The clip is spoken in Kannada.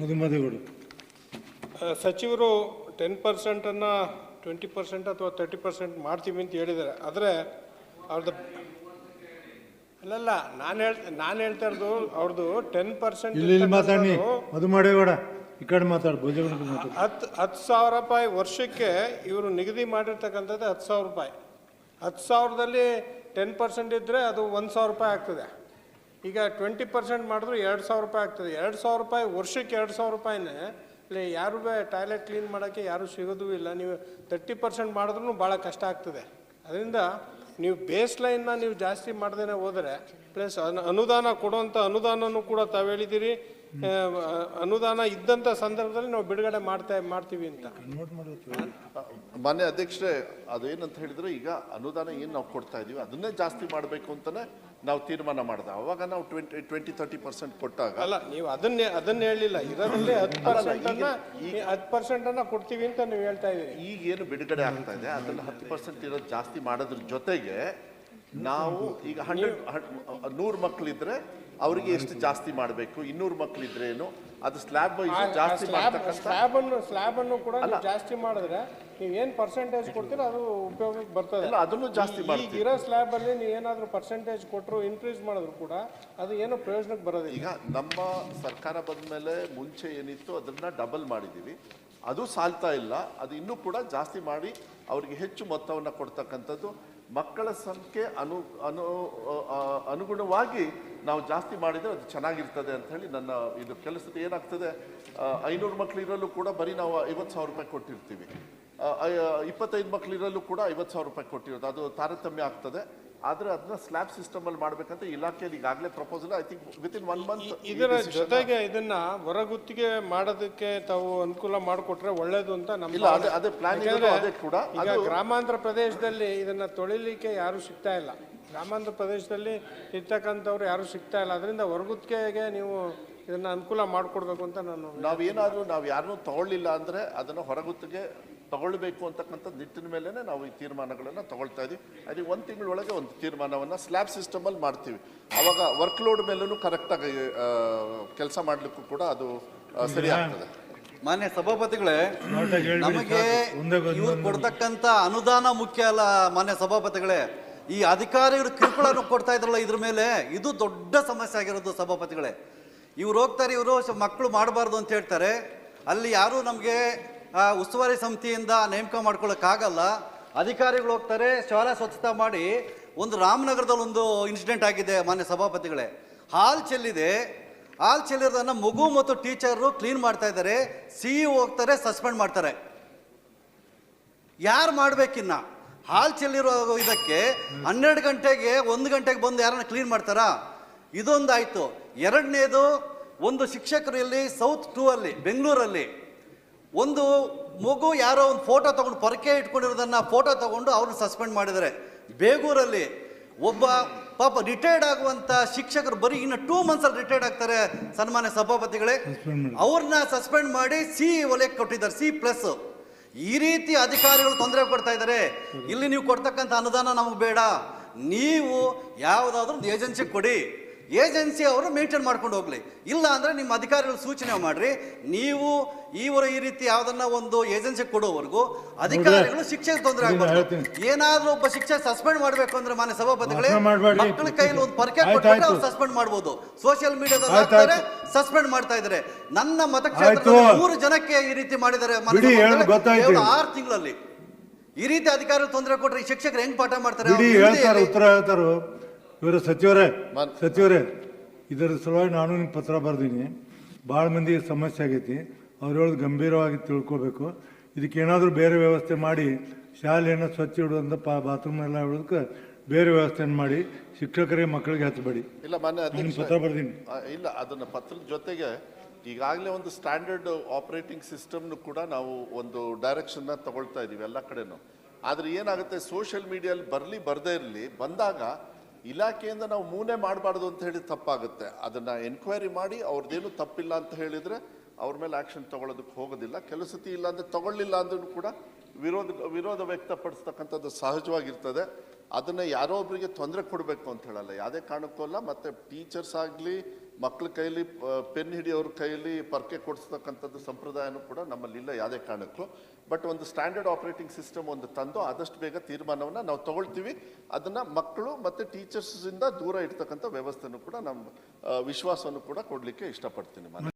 ಮಧುಮದೇಗೌಡ ಆ, ಸಚಿವರು ಟೆನ್ ಪರ್ಸೆಂಟನ್ನು ಟ್ವೆಂಟಿ ಪರ್ಸೆಂಟ್ ಅಥವಾ ತರ್ಟಿ ಪರ್ಸೆಂಟ್ ಮಾಡ್ತೀವಿ ಅಂತ ಹೇಳಿದ್ದಾರೆ. ಆದರೆ ಅವ್ರದ್ದು ಅಲ್ಲಲ್ಲ ನಾನು ಹೇಳ್ ನಾನು ಹೇಳ್ತಾ ಇರೋದು ಅವ್ರದ್ದು ಟೆನ್ ಪರ್ಸೆಂಟ್ ಇಲ್ಲಿ ಮಾತಾಡಿ. ಮಧುಮದೇಗೌಡ ಈ ಕಡೆ ಮಾತಾಡು ಭೋಜನ ಮಾತಾಡು. ಹತ್ತು ಹತ್ತು ಸಾವಿರ ರೂಪಾಯಿ ವರ್ಷಕ್ಕೆ ಇವರು ನಿಗದಿ ಮಾಡಿರ್ತಕ್ಕಂಥದ್ದು ಹತ್ತು ಸಾವಿರ ರೂಪಾಯಿ. ಹತ್ತು ಸಾವಿರದಲ್ಲಿ ಟೆನ್ ಪರ್ಸೆಂಟ್ ಇದ್ದರೆ ಅದು ಒಂದು ಸಾವಿರ ರೂಪಾಯಿ ಆಗ್ತದೆ. ಈಗ ಟ್ವೆಂಟಿ ಪರ್ಸೆಂಟ್ ಮಾಡಿದ್ರು ಎರಡು ಸಾವಿರ ರೂಪಾಯಿ ಆಗ್ತದೆ. ಎರಡು ಸಾವಿರ ರೂಪಾಯಿ, ವರ್ಷಕ್ಕೆ ಎರಡು ಸಾವಿರ ರೂಪಾಯಿನೇ, ಇಲ್ಲಿ ಯಾರು ಟಾಯ್ಲೆಟ್ ಕ್ಲೀನ್ ಮಾಡೋಕ್ಕೆ ಯಾರೂ ಸಿಗೋದೂ ಇಲ್ಲ. ನೀವು ತರ್ಟಿ ಪರ್ಸೆಂಟ್ ಮಾಡಿದ್ರೂ ಭಾಳ ಕಷ್ಟ ಆಗ್ತದೆ. ಅದರಿಂದ ನೀವು ಬೇಸ್ ಲೈನ್ನ ನೀವು ಜಾಸ್ತಿ ಮಾಡ್ದೇನೆ ಹೋದರೆ ಪ್ಲಸ್ ಅನು, ಅನುದಾನ ಕೊಡುವಂಥ ಅನುದಾನನೂ ಕೂಡ ತಾವು ಹೇಳಿದ್ದೀರಿ. ಅನುದಾನ ಇದ್ದಂಥ ಸಂದರ್ಭದಲ್ಲಿ ನಾವು ಬಿಡುಗಡೆ ಮಾಡ್ತಾ ಮಾಡ್ತೀವಿ ಅಂತ. ಮಾನ್ಯ ಅಧ್ಯಕ್ಷರೇ ಅದೇನಂತ ಹೇಳಿದ್ರೆ ಈಗ ಅನುದಾನ ಏನು ನಾವು ಕೊಡ್ತಾ ಇದೀವಿ ಅದನ್ನೇ ಜಾಸ್ತಿ ಮಾಡಬೇಕು ಅಂತಾನೆ ನಾವು ತೀರ್ಮಾನ ಮಾಡಿದೆ. ಅವಾಗ ನಾವು ಟ್ವೆಂಟಿ ಟ್ವೆಂಟಿ ತರ್ಟಿ ಪರ್ಸೆಂಟ್ ಕೊಟ್ಟಾಗ ಅಲ್ಲ ನೀವು ಅದನ್ನೇ ಅದನ್ನ ಹೇಳಿಲ್ಲ ಇದರಲ್ಲಿ ಹತ್ತು ಪರ್ಸೆಂಟ್ ಅನ್ನ ಹತ್ತು ಪರ್ಸೆಂಟ್ ಅನ್ನ ಕೊಡ್ತೀವಿ ಅಂತ ನೀವು ಹೇಳ್ತಾ ಇದ್ದೀರಿ. ಈಗ ಏನು ಬಿಡುಗಡೆ ಆಗ್ತಾ ಇದೆ ಅದನ್ನ ಹತ್ತು ಪರ್ಸೆಂಟ್ ಇರೋದು ಜಾಸ್ತಿ ಮಾಡೋದ್ರ ಜೊತೆಗೆ ನಾವು ಈಗ ಹಂಡ್ರೆಡ್ ನೂರು ಮಕ್ಕಳಿದ್ರೆ ಅವರಿಗೆ ಎಷ್ಟು ಜಾಸ್ತಿ ಮಾಡಬೇಕು ಇನ್ನೂರು ಮಕ್ಕಳಿದ್ರೆ ಏನು ಅದು ಸ್ಲ್ಯಾಬ್ ಜಾಸ್ತಿ ಸ್ಲ್ಯಾಬ್ ಸ್ಲ್ಯಾಬ್ ಅನ್ನು ಸ್ಲ್ಯಾಬ್ ಅನ್ನು ಕೂಡ ಜಾಸ್ತಿ ಮಾಡಿದ್ರೆ ನೀವು ಏನು ಪರ್ಸೆಂಟೇಜ್ ಕೊಡ್ತೀರ ಅದು ಉಪಯೋಗಕ್ಕೆ ಬರ್ತದೆ. ಅದನ್ನು ಜಾಸ್ತಿ ಈಗ ಇರೋ ಸ್ಲ್ಯಾಬ್ ಅಲ್ಲಿ ನೀವು ಏನಾದರೂ ಪರ್ಸೆಂಟೇಜ್ ಕೊಟ್ಟರು ಇನ್ಕ್ರೀಸ್ ಮಾಡಿದ್ರು ಕೂಡ ಅದು ಏನು ಪ್ರಯೋಜನಕ್ಕೆ ಬರೋದಿಲ್ಲ. ಈಗ ನಮ್ಮ ಸರ್ಕಾರ ಬಂದ ಮೇಲೆ ಮುಂಚೆ ಏನಿತ್ತು ಅದನ್ನ ಡಬಲ್ ಮಾಡಿದ್ದೀವಿ ಅದು ಸಾಲ್ತಾ ಇಲ್ಲ ಅದು ಇನ್ನೂ ಕೂಡ ಜಾಸ್ತಿ ಮಾಡಿ ಅವರಿಗೆ ಹೆಚ್ಚು ಮೊತ್ತವನ್ನು ಕೊಡ್ತಕ್ಕಂಥದ್ದು ಮಕ್ಕಳ ಸಂಖ್ಯೆ ಅನು ಅನು ಅನುಗುಣವಾಗಿ ನಾವು ಜಾಸ್ತಿ ಮಾಡಿದರೆ ಅದು ಚೆನ್ನಾಗಿರ್ತದೆ ಅಂತ ಹೇಳಿ ನನ್ನ ಇದು ಕೆಲಸದ ಏನಾಗ್ತದೆ ಐನೂರು ಮಕ್ಕಳಿರಲ್ಲೂ ಕೂಡ ಬರೀ ನಾವು ಐವತ್ತು ಸಾವಿರ ರೂಪಾಯಿ ಕೊಟ್ಟಿರ್ತೀವಿ. ಇಪ್ಪತ್ತೈದು ಮಕ್ಕಳಿರಲ್ಲೂ ಕೂಡ ಐವತ್ತು ಸಾವಿರ ರೂಪಾಯಿ ಕೊಟ್ಟಿರೋದು. ಅದು ತಾರತಮ್ಯ ಆಗ್ತದೆ. ಆದರೆ ಅದನ್ನ ಸ್ಲ್ಯಾಬ್ ಸಿಸ್ಟಮ್ ಅಲ್ಲಿ ಮಾಡ್ಬೇಕಂತ ಇಲಾಖೆಯಲ್ಲಿ ಈಗಾಗಲೇ proposal I think within one month ಇದರ ಜೊತೆಗೆ ಇದನ್ನ ಹೊರಗುತ್ತಿಗೆ ಮಾಡೋದಕ್ಕೆ ತಾವು ಅನುಕೂಲ ಮಾಡಿಕೊಟ್ರೆ ಒಳ್ಳೇದು ಅಂತ ನಮ್ಮ ಇಲ್ಲ ಅದೇ ಅದೇ ಪ್ಲಾನ್ ಅದೇ ಕೂಡ ಈಗ ಗ್ರಾಮಾಂತರ ಪ್ರದೇಶದಲ್ಲಿ ಇದನ್ನ ತೊಳಿಲಿಕ್ಕೆ ಯಾರು ಸಿಗ್ತಾ ಇಲ್ಲ. ಗ್ರಾಮಾಂತರ ಪ್ರದೇಶದಲ್ಲಿ ಇರ್ತಕ್ಕಂಥವ್ರು ಯಾರು ಸಿಗ್ತಾ ಇಲ್ಲ. ಅದರಿಂದ ಹೊರಗುತ್ತಿಗೆಗೆ ನೀವು ಇದನ್ನ ಅನುಕೂಲ ಮಾಡಿಕೊಡ್ಬೇಕು ಅಂತ ನಾನು ನಾವೇನಾದ್ರೂ ನಾವು ಯಾರನ್ನೂ ತಗೊಳ್ಳಿಲ್ಲ ಅಂದ್ರೆ ಅದನ್ನ ಹೊರಗುತ್ತಿಗೆ ತಗೊಳ್ಬೇಕು ಅಂತಕ್ಕಂಥ ನಿಟ್ಟಿನ ಮೇಲೆ ನಾವು ಈ ತೀರ್ಮಾನಗಳನ್ನ ತಗೊಳ್ತಾ ಇದೀವಿ. ಅದಕ್ಕೆ ಒಂದು ತಿಂಗಳೊಳಗೆ ಒಂದು ತೀರ್ಮಾನವನ್ನ ಸ್ಲ್ಯಾಬ್ ಸಿಸ್ಟಮ್ ಅಲ್ಲಿ ಮಾಡ್ತೀವಿ. ಅವಾಗ ವರ್ಕ್ ಲೋಡ್ ಮೇಲೂ ಕರೆಕ್ಟಾಗಿ ಕೆಲಸ ಮಾಡ್ಲಿಕ್ಕೂ ಕೂಡ ಅದು ಸರಿ ಆಗ್ತದೆ. ಮಾನ್ಯ ಸಭಾಪತಿಗಳೇ ನಮಗೆ ಇವ್ರು ಕೊಡ್ತಕ್ಕಂತ ಅನುದಾನ ಮುಖ್ಯ ಅಲ್ಲ ಮಾನ್ಯ ಸಭಾಪತಿಗಳೇ. ಈ ಅಧಿಕಾರಿಗಳು ಕಿರುಕುಳನ್ನು ಕೊಡ್ತಾ ಇದ್ರಲ್ಲ ಇದ್ರ ಮೇಲೆ ಇದು ದೊಡ್ಡ ಸಮಸ್ಯೆ ಆಗಿರೋದು ಸಭಾಪತಿಗಳೇ. ಇವ್ರು ಹೋಗ್ತಾರೆ, ಇವರು ಮಕ್ಕಳು ಮಾಡಬಾರ್ದು ಅಂತ ಹೇಳ್ತಾರೆ. ಅಲ್ಲಿ ಯಾರೂ ನಮಗೆ ಉಸ್ತುವಾರಿ ಸಮಿತಿಯಿಂದ ನೇಮಕ ಮಾಡ್ಕೊಳ್ಳೋಕ್ಕಾಗಲ್ಲ ಅಧಿಕಾರಿಗಳು ಹೋಗ್ತಾರೆ, ಶಾಲೆ ಸ್ವಚ್ಛತಾ ಮಾಡಿ. ಒಂದು ರಾಮನಗರದಲ್ಲಿ ಒಂದು ಇನ್ಸಿಡೆಂಟ್ ಆಗಿದೆ ಮಾನ್ಯ ಸಭಾಪತಿಗಳೇ. ಹಾಲ್ ಚೆಲ್ಲಿದೆ. ಹಾಲ್ ಚೆಲ್ಲಿರೋದನ್ನು ಮಗು ಮತ್ತು ಟೀಚರು ಕ್ಲೀನ್ ಮಾಡ್ತಾ ಇದ್ದಾರೆ. ಸಿ ಹೋಗ್ತಾರೆ, ಸಸ್ಪೆಂಡ್ ಮಾಡ್ತಾರೆ. ಯಾರು ಮಾಡಬೇಕಿನ್ನ? ಹಾಲ್ ಚೆಲ್ಲಿರೋ ಇದಕ್ಕೆ ಹನ್ನೆರಡು ಗಂಟೆಗೆ ಒಂದು ಗಂಟೆಗೆ ಬಂದು ಯಾರನ್ನ ಕ್ಲೀನ್ ಮಾಡ್ತಾರಾ? ಇದೊಂದಾಯ್ತು. ಎರಡನೇದು ಒಂದು ಶಿಕ್ಷಕರು ಇಲ್ಲಿ ಸೌತ್ ಟೂ ಅಲ್ಲಿ ಬೆಂಗಳೂರಲ್ಲಿ. ಒಂದು ಮಗು ಯಾರೋ ಒಂದು ಫೋಟೋ ತಗೊಂಡು ಪೊರಕೆ ಇಟ್ಕೊಂಡಿರೋದನ್ನ ಫೋಟೋ ತಗೊಂಡು ಅವ್ರನ್ನ ಸಸ್ಪೆಂಡ್ ಮಾಡಿದ್ದಾರೆ. ಬೇಗೂರಲ್ಲಿ ಒಬ್ಬ ಪಾಪ ರಿಟೈರ್ಡ್ ಆಗುವಂತ ಶಿಕ್ಷಕರು ಬರೀ ಇನ್ನು ಟೂ ಮಂತ್ಸ್ ಅಲ್ಲಿ ರಿಟೈರ್ಡ್ ಆಗ್ತಾರೆ ಸನ್ಮಾನ್ಯ ಸಭಾಪತಿಗಳೇ. ಅವ್ರನ್ನ ಸಸ್ಪೆಂಡ್ ಮಾಡಿ ಸಿ ವಲಯಕ್ಕೆ ಕೊಟ್ಟಿದ್ದಾರೆ ಸಿ ಪ್ಲಸ್ ಈ ರೀತಿ ಅಧಿಕಾರಿಗಳು ತೊಂದರೆ ಕೊಡ್ತಾ ಇದ್ದಾರೆ. ಇಲ್ಲಿ ನೀವು ಕೊಡ್ತಕ್ಕಂಥ ಅನುದಾನ ನಮಗೆ ಬೇಡ. ನೀವು ಯಾವುದಾದ್ರೂ ಏಜೆನ್ಸಿ ಕೊಡಿ. ಏಜೆನ್ಸಿ ಅವರು ಮೇಂಟೈನ್ ಮಾಡ್ಕೊಂಡು ಹೋಗ್ಲಿ. ಇಲ್ಲ ಅಂದ್ರೆ ನಿಮ್ಮ ಅಧಿಕಾರಿಗಳು ಸೂಚನೆ ಮಾಡ್ರಿ. ನೀವು ಇವರು ಈ ರೀತಿ ಯಾವ್ದನ್ನ ಒಂದು ಏಜೆನ್ಸಿ ಕೊಡೋವರೆಗೂ ಅಧಿಕಾರಿಗಳು ಶಿಕ್ಷೆಗೆ ತೊಂದರೆ ಆಗ್ಬಾರ್ದು. ಏನಾದ್ರೂ ಒಬ್ಬ ಶಿಕ್ಷೆ ಸಸ್ಪೆಂಡ್ ಮಾಡ್ಬೇಕು ಅಂದ್ರೆ ಮಾನ್ಯ ಸಭಾಪತಿಗಳೇ ಮಕ್ಕಳ ಕೈಯಲ್ಲಿ ಒಂದು ಪರ್ಕೆ ಕೊಟ್ಟು ಅವ್ರು ಸಸ್ಪೆಂಡ್ ಮಾಡ್ಬೋದು. ಸೋಷಿಯಲ್ ಮೀಡಿಯಾದಲ್ಲಿ ಹಾಕ್ತಾರೆ ಸಸ್ಪೆಂಡ್ ಮಾಡ್ತಾ ಇದ್ದಾರೆ. ನನ್ನ ಮತಕ್ಷೇತ್ರದಲ್ಲಿ ಮೂರು ಜನಕ್ಕೆ ಈ ರೀತಿ ಮಾಡಿದ್ದಾರೆ. ಕೇವಲ ಆರು ತಿಂಗಳಲ್ಲಿ. ಈ ರೀತಿ ಅಧಿಕಾರಿಗಳು ತೊಂದರೆ ಕೊಟ್ರೆ ಈ ಶಿಕ್ಷಕರು ಹೆಂಗ್ ಪಾಠ ಮಾಡ್ತಾರೆ? ಇವರು ಸಚಿವರೇ ಸಚಿವರೇ ಇದರ ಸಲುವಾಗಿ ನಾನು ನಿಮ್ಗೆ ಪತ್ರ ಬರ್ದೀನಿ. ಭಾಳ ಮಂದಿ ಸಮಸ್ಯೆ ಆಗೈತಿ. ಅವ್ರು ಹೇಳೋದು ಗಂಭೀರವಾಗಿ ತಿಳ್ಕೊಬೇಕು. ಇದಕ್ಕೆ ಏನಾದರೂ ಬೇರೆ ವ್ಯವಸ್ಥೆ ಮಾಡಿ ಶಾಲೆಯನ್ನು ಸ್ವಚ್ಛ ಇಡುವಂಥ ಪಾ ಬಾತ್ರೂಮ್ ಎಲ್ಲ ಇಡೋದಕ್ಕೆ ಬೇರೆ ವ್ಯವಸ್ಥೆಯನ್ನು ಮಾಡಿ ಶಿಕ್ಷಕರಿಗೆ ಮಕ್ಕಳಿಗೆ ಹಚ್ಚಬೇಡಿ ಇಲ್ಲ ಮಾನ್ಯ ಪತ್ರ ಬರ್ದೀನಿ. ಇಲ್ಲ ಅದನ್ನು ಪತ್ರದ ಜೊತೆಗೆ ಈಗಾಗಲೇ ಒಂದು ಸ್ಟ್ಯಾಂಡರ್ಡ್ ಆಪರೇಟಿಂಗ್ ಸಿಸ್ಟಮ್ನು ಕೂಡ ನಾವು ಒಂದು ಡೈರೆಕ್ಷನ್ನ ತಗೊಳ್ತಾ ಇದ್ದೀವಿ ಎಲ್ಲ ಕಡೆನೂ. ಆದರೆ ಏನಾಗುತ್ತೆ ಸೋಷಿಯಲ್ ಮೀಡಿಯಲ್ಲಿ ಬರಲಿ ಬರದೇ ಇರಲಿ ಬಂದಾಗ ಇಲಾಖೆಯಿಂದ ನಾವು ಮೂನೆ ಮಾಡಬಾರ್ದು ಅಂತ ಹೇಳಿ ತಪ್ಪಾಗುತ್ತೆ. ಅದನ್ನು ಎನ್ಕ್ವೈರಿ ಮಾಡಿ ಅವ್ರದ್ದೇನು ತಪ್ಪಿಲ್ಲ ಅಂತ ಹೇಳಿದರೆ ಅವ್ರ ಮೇಲೆ ಆಕ್ಷನ್ ತೊಗೊಳೋದಕ್ಕೆ ಹೋಗೋದಿಲ್ಲ. ಕೆಲವು ಸತಿ ಇಲ್ಲ ಅಂದ್ರೆ ತಗೊಳ್ಳಿಲ್ಲ ಅಂದ್ರೂ ಕೂಡ ವಿರೋಧ ವಿರೋಧ ವ್ಯಕ್ತಪಡಿಸ್ತಕ್ಕಂಥದ್ದು ಸಹಜವಾಗಿರ್ತದೆ. ಅದನ್ನು ಯಾರೋ ಒಬ್ಬರಿಗೆ ತೊಂದರೆ ಕೊಡಬೇಕು ಅಂತ ಹೇಳಲ್ಲ. ಯಾವುದೇ ಕಾರಣಕ್ಕೂ ಅಲ್ಲ. ಮತ್ತು ಟೀಚರ್ಸ್ ಆಗಲಿ ಮಕ್ಕಳ ಕೈಲಿ ಪೆನ್ ಹಿಡಿಯೋರ ಕೈಯಲ್ಲಿ ಪರ್ಕೆ ಕೊಡಿಸ್ತಕ್ಕಂಥದ್ದು ಸಂಪ್ರದಾಯನೂ ಕೂಡ ನಮ್ಮಲ್ಲಿಲ್ಲ ಯಾವುದೇ ಕಾರಣಕ್ಕೂ. ಬಟ್ ಒಂದು ಸ್ಟ್ಯಾಂಡರ್ಡ್ ಆಪರೇಟಿಂಗ್ ಸಿಸ್ಟಮ್ ಒಂದು ತಂದು ಆದಷ್ಟು ಬೇಗ ತೀರ್ಮಾನವನ್ನು ನಾವು ತಗೊಳ್ತೀವಿ. ಅದನ್ನು ಮಕ್ಕಳು ಮತ್ತು ಟೀಚರ್ಸಿಂದ ದೂರ ಇಡ್ತಕ್ಕಂಥ ವ್ಯವಸ್ಥೆನೂ ಕೂಡ ನಮ್ಮ ವಿಶ್ವಾಸವನ್ನು ಕೂಡ ಕೊಡಲಿಕ್ಕೆ ಇಷ್ಟಪಡ್ತೀನಿ